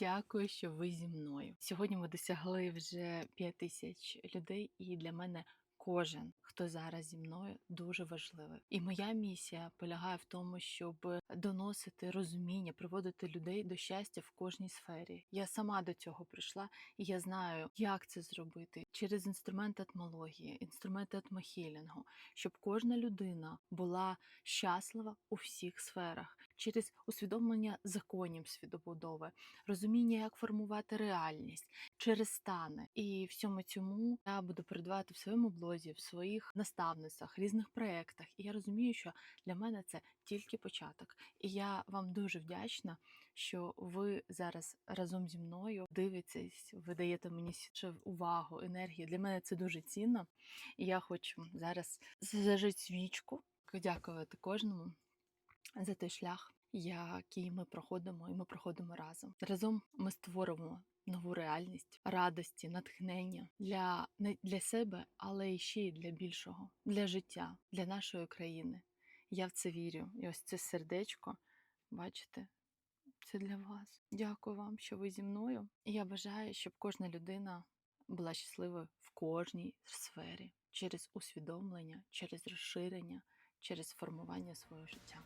Дякую, що ви зі мною. Сьогодні ми досягли вже 5 тисяч людей, і для мене кожен, хто зараз зі мною, дуже важливий. І моя місія полягає в тому, щоб доносити розуміння, приводити людей до щастя в кожній сфері. Я сама до цього прийшла, і я знаю, як це зробити через інструмент атмології, інструмент атмохілінгу, щоб кожна людина була щаслива у всіх сферах, через усвідомлення законів свідобудови, розуміння, як формувати реальність через стани. І всьому цьому я буду передавати в своєму блозі, в своїх наставницях, різних проєктах. І я розумію, що для мене це тільки початок. І я вам дуже вдячна, що ви зараз разом зі мною дивитесь, ви даєте мені ще увагу, енергію. Для мене це дуже цінно. І я хочу зараз зажити свічку, дякувати кожному за той шлях, який ми проходимо, і ми проходимо разом. Разом ми створимо нову реальність радості, натхнення для не для себе, але і ще й для більшого, для життя, для нашої країни. Я в це вірю. І ось це сердечко, бачите, це для вас. Дякую вам, що ви зі мною. І я бажаю, щоб кожна людина була щасливою в кожній сфері через усвідомлення, через розширення, через формування свого життя.